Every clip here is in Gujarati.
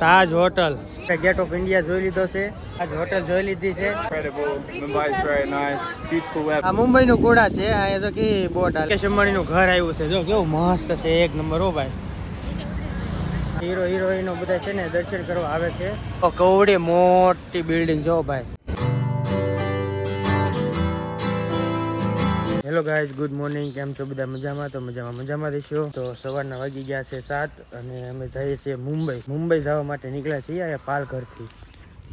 Taj hotel. Gate of India જોઈ લીધો છે. તાજ હોટલ જોઈ લીધી છે. આ મુંબઈ નું ઘોડા છે. અહીંયા જો કે બોટ મુકેશ અંબાણી નું ઘર આવ્યું છે. જો કેવું મસ્ત છે એક નંબર હો ભાઈ. હીરો હિરોઈનો બધા છે ને દર્શન કરવા આવે છે. કવડી મોટી બિલ્ડિંગ જો ભાઈ. હેલો ગાઈઝ ગુડ મોર્નિંગ કેમ છો બધા મજામાં? તો મજામાં મજામાં રહીશો. તો સવારના વાગી ગયા છે સાત અને અમે જઈએ છીએ મુંબઈ. મુંબઈ જવા માટે નીકળ્યા છીએ અહીંયા પાલઘરથી.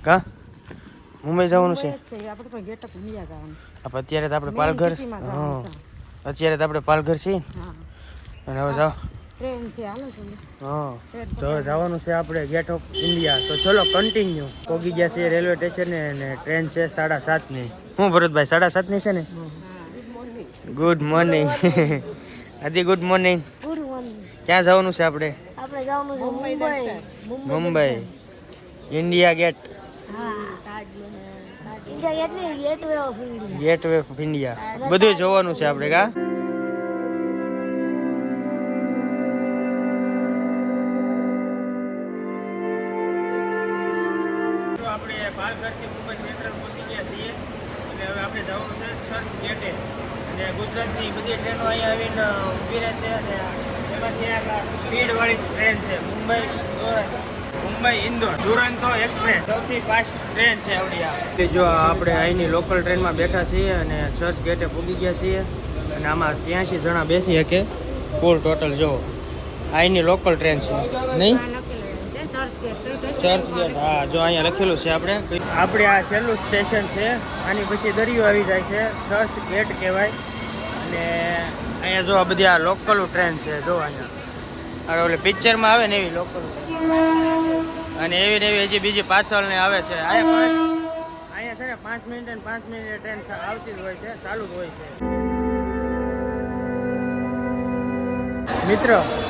કા? મુંબઈ જવાનું છે? આપણે તો ગેટ ઓફ ઇન્ડિયા જવાનું. આપણે અત્યારે તો આપણે પાલઘર અત્યારે તો આપણે પાલઘર છીએ. અને હવે જાઓ. તો હવે જવાનું છે આપણે ગેટ ઓફ ઇન્ડિયા તો ચલો કન્ટિન્યુ પોગી ગયા છીએ રેલવે સ્ટેશને અને ટ્રેન છે સાડા સાતની. હું ભરતભાઈ સાડા સાતની છે ને? Good morning Adi good morning good morning ક્યાં જવાનું છે આપણે? આપણે જવાનું છે મુંબઈ મુંબઈ. ઇન્ડિયા ગેટ હા. ઇન્ડિયા ગેટ ને gateway of India gateway of India બધું જોવાનું છે આપણે કા? આવીને ઊભી રહે છે અને એમાંથી એક સ્પીડવાળી ટ્રેન છે મુંબઈ મુંબઈ ઇન્દોર દુરંતો એક્સપ્રેસ. સૌથી ફાસ્ટ ટ્રેન છે આવડી આ. જો આપણે અહીંની લોકલ ટ્રેનમાં બેઠા છીએ અને ચર્ચ ગેટે પૂગી ગયા છીએ અને આમાં ત્યાંસી જણા બેસી શકે ફૂલ ટોટલ જો અહીંની લોકલ ટ્રેન છે. નહીં? ચર્ચ ગેટ હા જો અહીંયા લખેલું છે આપણે. આપણે આ છેલ્લું સ્ટેશન છે આની પછી દરિયો આવી જાય છે. ચર્ચ ગેટ કહેવાય. અને અહીંયા જો આ બધી આ લોકલ ટ્રેન છે, જો અહીંયા. અરે ઓલે પિક્ચરમાં આવે ને એવી લોકલ અને એવી ને એવી હજી બીજી પાછળ ને આવે છે. અહીંયા છે ને પાંચ મિનિટ અને પાંચ મિનિટ ટ્રેન આવતી જ હોય છે, ચાલુ જ હોય છે. મિત્ર,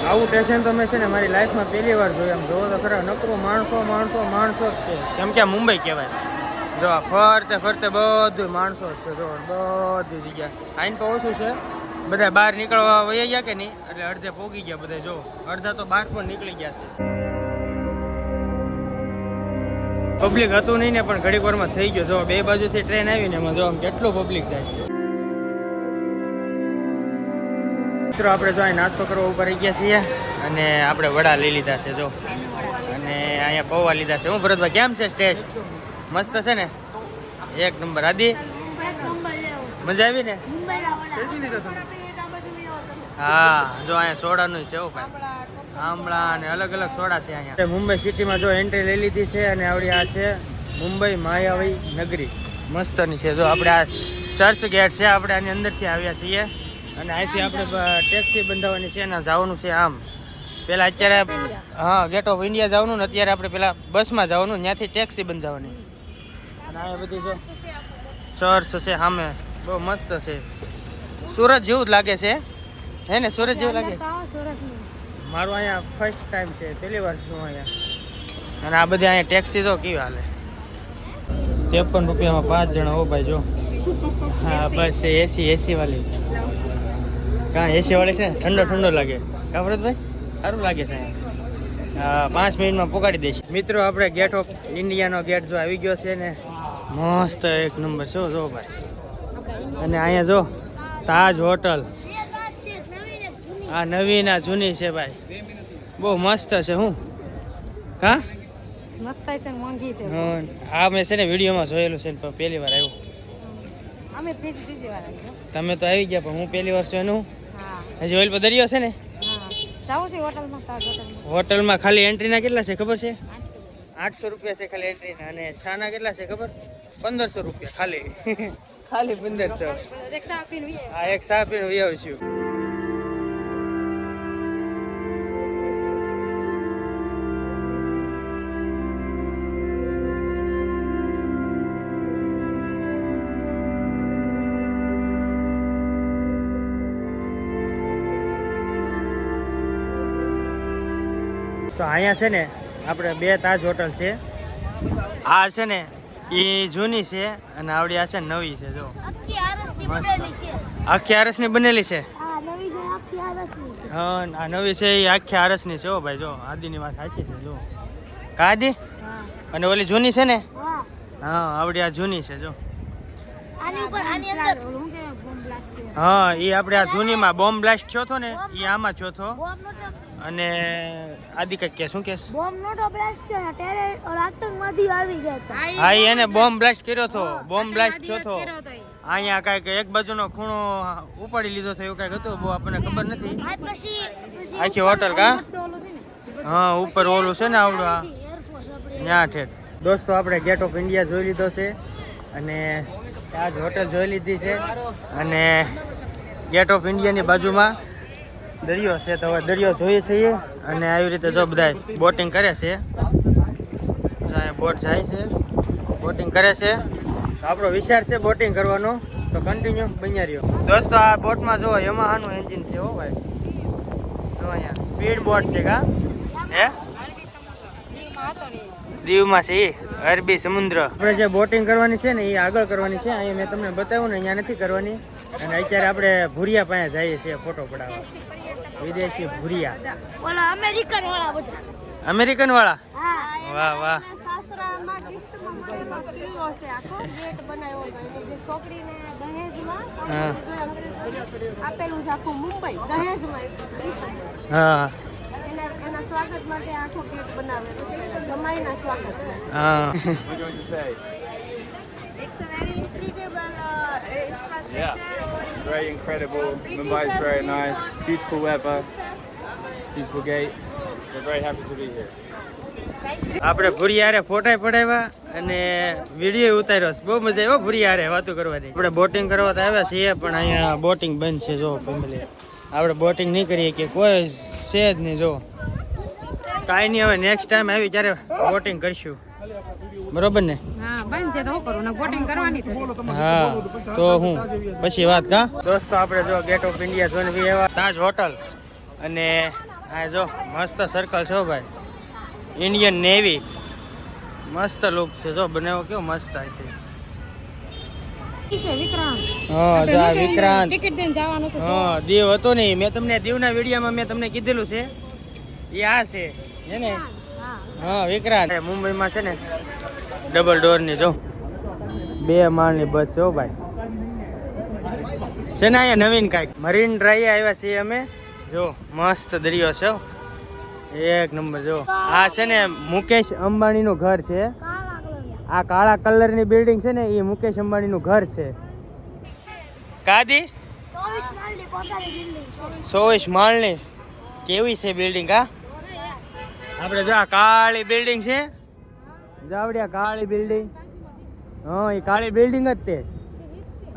આવું સ્ટેશન તો મેં છે ને મારી લાઈફમાં પહેલી વાર જોયું. એમ જોવો તો ખરા, નકરો માણસો માણસો માણસો જ છે. કેમ કે મુંબઈ કહેવાય. જો, ફરતે ફરતે બધું માણસો છે, જો બધી જગ્યા આઈને તો ઓછું છે. બધા બહાર નીકળવા વહી ગયા કે નહીં? એટલે અડધે પોગી ગયા બધા જો. અડધા તો બહાર પણ નીકળી ગયા છે. પબ્લિક હતું નહીં ને, પણ ઘડીક વારમાં થઈ ગયો. જો, બે બાજુથી ટ્રેન આવી ને એમાં જો, આમ કેટલું પબ્લિક જાય છે. મિત્રો, આપણે જો અહીં નાસ્તો કરવા ઉપર આવી ગયા છીએ અને આપણે વડા લઈ લીધા છે, જો. અને અહીંયા પૌવા લીધા છે. હું, ભરતભાઈ, કેમ છે સ્ટેજ? મસ્ત છે ને? એક નંબર. આદિ? મજા આવી ને? હા, જો અહીંયા સોડાનું છે ભાઈ. આમળા અને અલગ અલગ સોડા છે અહીંયા. મુંબઈ સિટીમાં જો એન્ટ્રી લઈ લીધી છે અને આવડી આ છે મુંબઈ માયાવી નગરી. મસ્તની છે. જો આપણે આ ચર્ચ ગેટ છે, આપણે આની અંદરથી આવ્યા છીએ. અને અહીંથી આપણે ટેક્સી બંધાવવાની છે અને જવાનું છે આમ. પેલા અત્યારે, હા ગેટ ઓફ ઇન્ડિયા જવાનું ને, અત્યારે આપણે પેલા બસમાં જવાનું, ત્યાંથી ટેક્સી બંધાવવાની અને અહીંયા બધી જો ચર્ચ છે સામે. બહુ મસ્ત છે. સુરત જેવું જ લાગે છે. હે ને? સુરત જેવું લાગે. મારું અહીંયા ફર્સ્ટ ટાઈમ છે પહેલી વાર છું અહીંયા. અને આ બધી અહીંયા ટેક્સી જો કેવી હાલે? ત્રેપન રૂપિયામાં પાંચ જણા હો ભાઈ જો. હા બસ એસી એસી વાળી. કાં એસી વાળી છે? ઠંડો ઠંડો લાગે. કા ભરતભાઈ સારું લાગે છે. હા પાંચ મિનિટમાં પોગાડી દઈશ. મિત્રો આપણે ગેટ ઓફ ઇન્ડિયાનો ગેટ જો આવી ગયો છે ને મસ્ત એક નંબર છે જો ભાઈ. અને અહીંયા જો તાજ હોટલ. આ નવી ના જૂની છે ભાઈ. બહુ મસ્ત છે હું. હા? મસ્ત છે મોંઘી છે. હં, મેં છે ને વિડીયોમાં જોયેલું છે ને પણ પહેલી વાર આવ્યું. અમે ત્રીજી ત્રીજી વાર તમે તો આવી ગયા પણ હું પહેલી વાર છું એનું. હજી ઓઇલ પર દરિયો છે ને? હોટલમાં ખાલી એન્ટ્રીના કેટલા છે ખબર છે? આઠસો. આઠસો રૂપિયા છે ખાલી એન્ટ્રીના અને છાના કેટલા છે ખબર? પંદરસો રૂપિયા, ખાલી. ખાલી પંદરસો. હા, એક સાપ પીને વી આવશું. તો અહીંયા છે ને, આપણે બે તાજ હોટલ છે. આ છે ને એ જૂની છે અને આવડી આ છે નવી છે જો. આખી આરસની બનેલી છે. આખી આરસની બનેલી છે? હા નવી છે આખી આરસની છે. હા આ નવી છે એ આખી આરસની છે હો ભાઈ જો. આદિની વાત સાચી છે જો. કાદી હા. અને ઓલી જૂની છે ને? હા. હા આવડી આ જૂની છે જો. આની ઉપર આની અંદર હા એ આપણે આ જૂનીમાં બોમ્બ બ્લાસ્ટ થયો હતો ને એ આમાં થયો હતો. અને આદિ કઈ કે શું કે બોમ્બ નોટો બ્લાસ્ટ થયો ને ત્યારે આતંકવાદીઓ આવી ગયા હતા. હા એને બોમ્બ બ્લાસ્ટ કર્યો હતો બોમ્બ બ્લાસ્ટ થયો હતો. અહીંયા કાંઈક એક બાજુનો ખૂણો ઉપાડી લીધો એવું કાંઈક હતું બહુ આપણને ખબર નથી. આજ પછી પછી આખી હોટલ કા? હા ઉપર ઓલું છે ને આવડું આ. એરફોર્સ આપણે ત્યાં ઠેઠ. દોસ્તો આપણે ગેટ ઓફ ઇન્ડિયા જોઈ લીધો છે અને આજ હોટલ જોઈ લીધી છે અને ગેટ ઓફ ઇન્ડિયાની બાજુમાં દરિયો છે તો હવે દરિયો જોઈએ છીએ અને આવી રીતે જો બધા બોટિંગ કરે છે. બોટ જાય છે. બોટિંગ કરે છે. આપણો વિચાર છે બોટિંગ કરવાનો. તો કન્ટિન્યુ બન્યા રહ્યો. દોસ્તો, આ બોટમાં જો યમાહાનું એન્જિન છે હો ભાઈ. જો અહીંયા સ્પીડ બોટ છે કા? હે? દીવમાં છે અરબી સમુદ્ર. આપણે જે બોટિંગ કરવાની છે ને એ આગળ કરવાની છે. અહીંયા મેં તમને બતાવ્યું ને અહીંયા નથી કરવાની. અને અત્યારે આપણે ભૂરિયા પાસે જઈએ છીએ ફોટો પડાવવા. વિદેશી ભૂરિયા. ઓલા અમેરિકન વાળા બધા અમેરિકન વાળા વાહ વાહ. છોકરીને દહેજમાં હા. આપેલું છે આખું મુંબઈ દહેજમાં. હા. એના એના સ્વાગત માટે આખો કેક બનાવેલો છે. જમાઈના સ્વાગત. say, it's a very incredible infrastructure yeah, very incredible. Mumbai is very nice, beautiful weather, beautiful gate. We're very happy to be here. આપણે ભૂરિયારે ફોટા પડાવ્યા અને વીડિયો ઉતાર્યો છે. બહુ મજા આવ્યો હારે વાતો કરવાની. આપણે બોટિંગ કરવા તો આવ્યા છીએ પણ અહીંયા બોટિંગ બંધ છે જો ફેમિલી આપણે બોટિંગ નહીં કરીએ કે કોઈ છે જ નહીં જો. કાંઈ નહીં હવે નેક્સ્ટ ટાઈમ આવી જ્યારે બોટિંગ કરશું. બરોબર ને? હા તો શું કરું? ને બોટિંગ કરવાની છે. હા તો હું? પછી વાત કા દોસ્તો આપણે જો ગેટ ઓફ ઇન્ડિયા જોઈને બી એવા તાજ હોટલ. અને આ જો મસ્ત સર્કલ છે ભાઈ. ઇન્ડિયન નેવી મસ્ત લુક છે. જો બનાવો કેવો મસ્ત આ છે. હા દીવ હતો ને મેં તમને દીવના વિડીયોમાં મેં તમને કીધેલું છે. એ આ છે. હે ને? હા. વિક્રાંત. મુંબઈમાં છે ને ડબલ ડોરની જો. બે માળની બસ છે ભાઈ. છે ને અહીંયા નવીન કાંઈક. મરીન ડ્રાઈવે આવ્યા છીએ અમે. જો મસ્ત દરિયો છે એક નંબર જો. આ છે ને મુકેશ અંબાણીનું ઘર છે. કાળા કલર આ કાળા કલરની બિલ્ડિંગ છે ને એ મુકેશ અંબાણીનું ઘર છે. કાદી? ચોવીસ માળની પોતાની ચોવીસ માળની. કેવી છે બિલ્ડિંગ હા? આપણે જો આ કાળી બિલ્ડિંગ છે. જાવડિયા કાળી બિલ્ડિંગ હા એ કાળી બિલ્ડિંગ જ તે.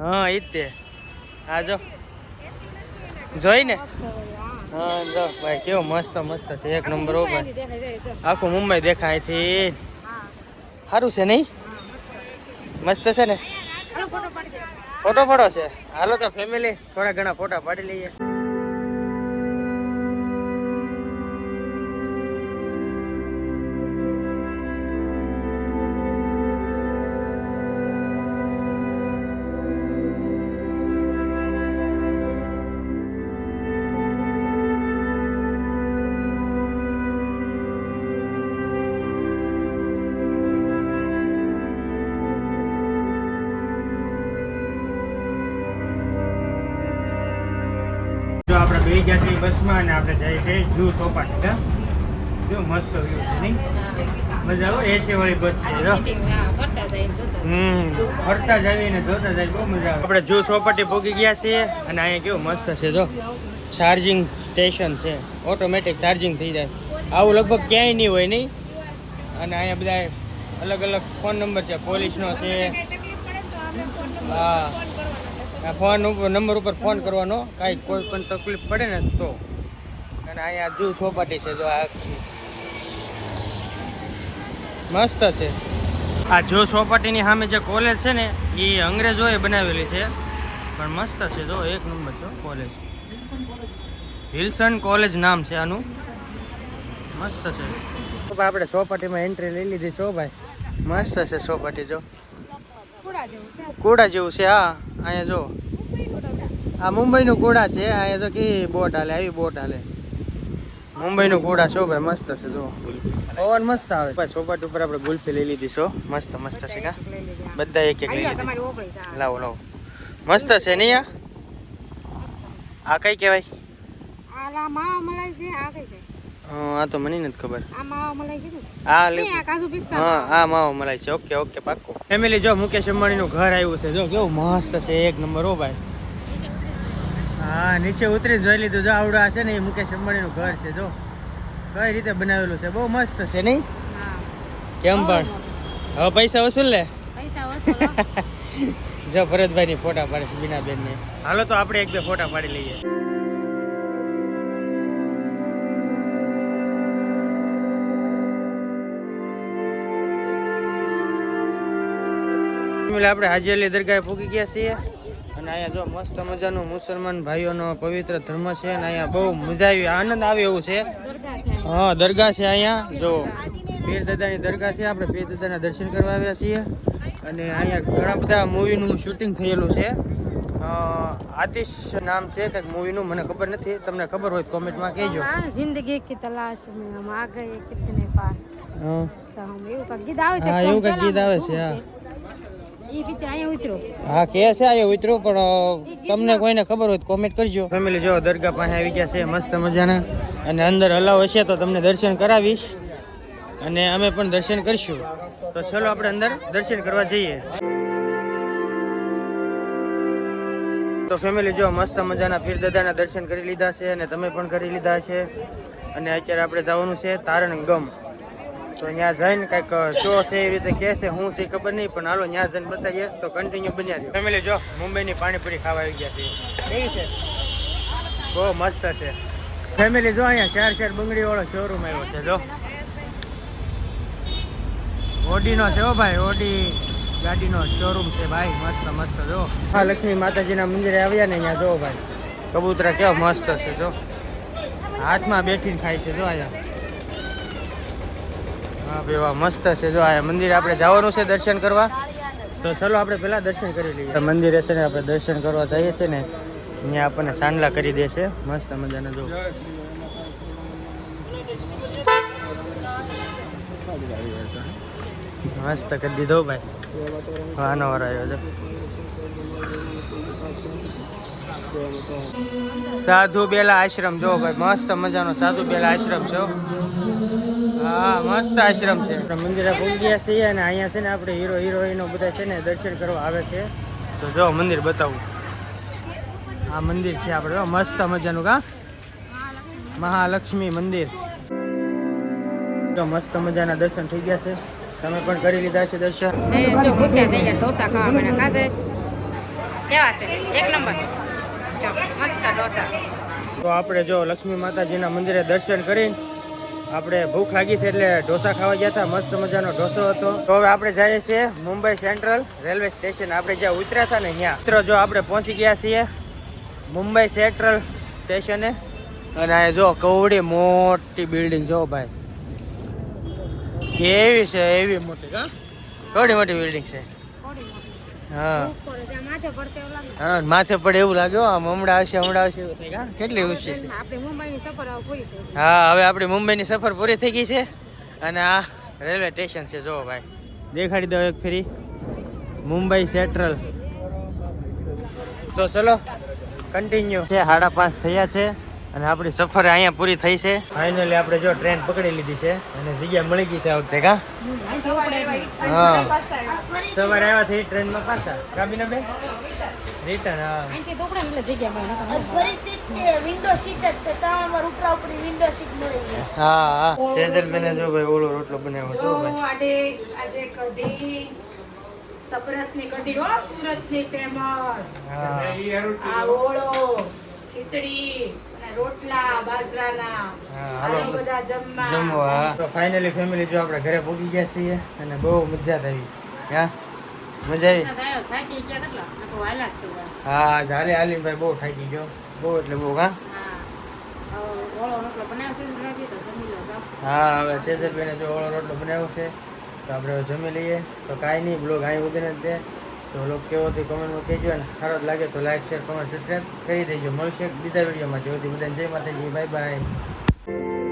હા એ જ તે. હા જો. જોઈ ને? હા જો ભાઈ કેવો મસ્ત મસ્ત છે. એક નંબર જો. આખું મુંબઈ દેખાયથી સારું છે નહીં? મસ્ત છે ને? ફોટો પાડી ફોટો છે. હાલો તો ફેમિલી થોડા ઘણા ફોટા પાડી લઈએ. ગયા છીએ બસમાં અને આપણે જઈએ છીએ જૂ ચોપાટી કા જો મસ્ત વ્યૂ છે, નહીં? મજા આવે એસી વાળી બસ છે હમ, ફરતા જઈએ ને જોતા જાય, બહુ મજા આવે. આપણે જૂ ચોપાટી ભોગી ગયા છીએ અને અહીંયા કેવું મસ્ત છે, જો. ચાર્જિંગ સ્ટેશન છે. ઓટોમેટિક ચાર્જિંગ થઈ જાય. આવું લગભગ ક્યાંય નહીં હોય, નહીં? અને અહીંયા બધા અલગ અલગ ફોન નંબર છે, પોલીસનો છે. હા. ફોન નંબર ઉપર ફોન કરવાનો. કાંઈ કોઈ પણ તકલીફ પડે ને તો. અને અહીંયા જૂ ચોપાટી છે જો આ. મસ્ત છે. આ જો ચોપાટીની સામે જે કોલેજ છે ને, એ અંગ્રેજોએ બનાવેલી છે. પણ મસ્ત છે જો, એક નંબર છે કોલેજ હિલ્સન કોલેજ નામ છે આનું. મસ્ત છે. આપણે ચોપાટીમાં એન્ટ્રી લઈ લીધી છો ભાઈ. મસ્ત છે ચોપાટી જો. કુડા જેવું છે. હા. અહીંયા જો. આ મુંબઈનું કુડા છે અહીંયા જો કે બોટ હાલે આવી બોટ હાલે. મુંબઈનું કુડા છો ભાઈ મસ્ત છે જો પવન મસ્ત આવે. ભાઈ ચોપાટ ઉપર આપણે ગુલ્ફી લઈ લીધી છો મસ્ત મસ્ત છે કા બધા એક એક લાવો લાવો. મસ્ત છે નહીં આ કઈ કહેવાય? આ મલાઈ છે આ કઈ છે? આ તો મને નથી ખબર. આ માવા મલાઈ છે ઓકે ઓકે પાક્કો. ફેમિલી જો મુકેશ અંબાણી નું ઘર આવ્યું છે. જો કેવું મસ્ત છે. એક નંબર ઓ ભાઈ. હા નીચે ઉતરી જોઈ લીધું. જો આવડા છે ને એ મુકેશ અંબાણીનું ઘર છે. જો કઈ રીતે બનાવેલું છે? બહુ મસ્ત છે નહીં? કેમ પણ? હવે પૈસા વસૂલ લે પૈસા જો ભરતભાઈ ની ફોટા પાડે છે બીના બેન ને હાલો તો આપણે એક બે ફોટા પાડી લઈએ. ફેમિલી આપણે હાજી અલી દરગાહે પૂગી ગયા છીએ. અને અહીંયા જો મસ્ત મજાનું મુસલમાન ભાઈઓનો પવિત્ર ધર્મ છે અને અહીંયા બહુ મજા આવી આનંદ આવે એવું છે. હા દરગાહ છે અહીંયા. જો પીર દાદાની દરગાહ છે. આપણે પીર દાદાના દર્શન કરવા આવ્યા છીએ. અને અહીંયા ઘણા બધા મૂવીનું શૂટિંગ થયેલું છે. આતિશ નામ છે કંઈક મૂવીનું મને ખબર નથી. તમને ખબર હોય કોમેન્ટમાં કહેજો. જિંદગી કી તલાશ મેં હમ કિતને પાર. હા. એવું કંઈક ગીત આવે છે એવું કંઈક ગીત આવે છે હા. હા કે છે આ ઉતરો પણ તમને કોઈને ખબર હોય તો કોમેન્ટ કરજો. ફેમિલી જો દરગાહ પાસે આવી ગયા છે મસ્ત મજાના. અને અંદર અલાવ હશે તો તમને દર્શન કરાવીશ. અને અમે પણ દર્શન કરશું. તો ચલો આપણે અંદર દર્શન કરવા જઈએ. તો ફેમિલી જો મસ્ત મજાના પીર દાદાના દર્શન કરી લીધા છે અને તમે પણ કરી લીધા છે. અને અત્યારે આપણે જવાનું છે તારણ ગમ તો ત્યાં જઈને કંઈક શો છે એવી રીતે કહે છે હું છે ખબર નહીં પણ હાલો ત્યાં જઈને બતાવીએ. તો કન્ટિન્યુ બન્યા છે ફેમિલી જો મુંબઈની પાણીપુરી ખાવા આવી ગયા છે. કેવી છે? બહુ મસ્ત છે. ફેમિલી જો અહીંયા ચાર ચાર બંગડી વાળો શોરૂમ આવ્યો છે જો. ઓડીનો છે હો ભાઈ ઓડી ગાડીનો શોરૂમ છે ભાઈ મસ્ત મસ્ત જો. હા લક્ષ્મી માતાજીના મંદિરે આવ્યા ને અહીંયા જો ભાઈ. કબૂતરા કેવા મસ્ત છે જો. હાથમાં બેઠીને ખાય છે જો અહીંયા. હા ભાઈ, વાહ, મસ્ત છે. જો આ મંદિર આપણે જવાનું છે દર્શન કરવા, તો ચલો આપણે પહેલાં દર્શન કરી લઈએ. મંદિરે છે ને આપણે દર્શન કરવા જઈએ છીએ ને, અહીંયા આપણને સાંડલા કરી દેશે મસ્ત મજાના, જો. મસ્ત કરી દીધો ભાઈ. વાનો વાર આવ્યો છે સાધુ બેલા આશ્રમ, જો ભાઈ, મસ્ત મજાનો સાધુ બેલા આશ્રમ છે હો. મસ્ત આશ્રમ છે. આપણે મંદિરે પહોંચી ગયા છીએ અને અહીંયા છે ને આપણે હીરો હિરોઈનો બધા છે ને દર્શન કરવા આવે છે. તો જો મંદિર બતાવું. આ મંદિર છે આપણે મસ્ત મજાનું કા? મહાલક્ષ્મી મંદિર. તો મસ્ત મજાના દર્શન થઈ ગયા છે. તમે પણ કરી લીધા છે દર્શન. જે જો ભૂખ્યા થઈ ગયા ઢોસા ખાવા મને કાધે કેવા છે? એક નંબર. જો મસ્ત ઢોસા. તો આપણે જો લક્ષ્મી માતાજીના મંદિરે દર્શન કરીને આપણે ભૂખ લાગી હતી એટલે ઢોસા ખાવા ગયા હતા. મસ્ત મજાનો ઢોસો હતો. તો હવે આપણે જઈએ છીએ મુંબઈ સેન્ટ્રલ રેલવે સ્ટેશન. આપણે જ્યાં ઉતર્યા હતા ને ત્યાં. મિત્રો, જો આપણે પહોંચી ગયા છીએ મુંબઈ સેન્ટ્રલ સ્ટેશને. અને આ જો કવડી મોટી બિલ્ડિંગ જો ભાઈ. કેવી છે, એવી મોટી, હા? કવડી મોટી બિલ્ડિંગ છે. હા. માથે પડશે એવું લાગે. હા માથે પડે એવું લાગ્યો આમ હમણાં આવશે હમણાં આવશે એવું થાય કા કેટલી ઉછી છે? આપણે મુંબઈની સફર હવે પૂરી થઈ ગઈ. હા હવે આપણી મુંબઈની સફર પૂરી થઈ ગઈ છે અને આ રેલવે સ્ટેશન છે જો ભાઈ. દેખાડી દો એક ફેરી. મુંબઈ સેન્ટ્રલ. તો ચલો કન્ટિન્યુ છે સાડા પાંચ થયા છે. અને આપણી સફર અહીંયા પૂરી થઈ છે. ફાઇનલી આપણે જો ટ્રેન પકડી લીધી છે અને જગ્યા મળી ગઈ છે આ વખતે કા સવારે આવ્યા થઈ ટ્રેનમાં પાછા. કાબીના બેન રિટર્ન હા. અહીંથી તો ઉપડે ને એટલે જગ્યા મળે નકર ન મળે. ફરીથી વિન્ડો સીટ જ તો ત્રણ નંબર ઉપરા ઉપરી વિન્ડો સીટ મળી ગઈ હા હા. સેજલ બેને જો ભાઈ ઓલો રોટલો બનાવ્યો આજે આજે કઢી સબરસની કઢી હો સુરતની ફેમસ આ ઓળો ખીચડી. રોટલા બાજરાના હાલો. બધા જમવા. જમવા. તો ફાઇનલી ફેમિલી જો આપણે ઘરે પહોંચી ગયા છીએ અને બહુ મજા આવી. હા? મજા આવી. હા જાલે હાલી ભાઈ બહુ થાકી ગયો. બહુ એટલે બહુ હા? હા. હવે ઓળો રોટલો બનાવશે ને લાગી તો જમી લો જાઓ. હા હવે સેજલબેને જો ઓળો રોટલો બનાવ્યો છે તો આપણે જમી લઈએ. તો કાંઈ નહીં બ્લોગ અહીં ઉતરે તે. તો લોકો કેવો તે કોમેન્ટમાં કહેજો અને સારો લાગે તો લાઈક શેર કોમેન્ટ સબસ્ક્રાઈબ કરી દેજો. મળશે બીજા વિડીયોમાં જેવું બધાને જય માતાજી. Bye bye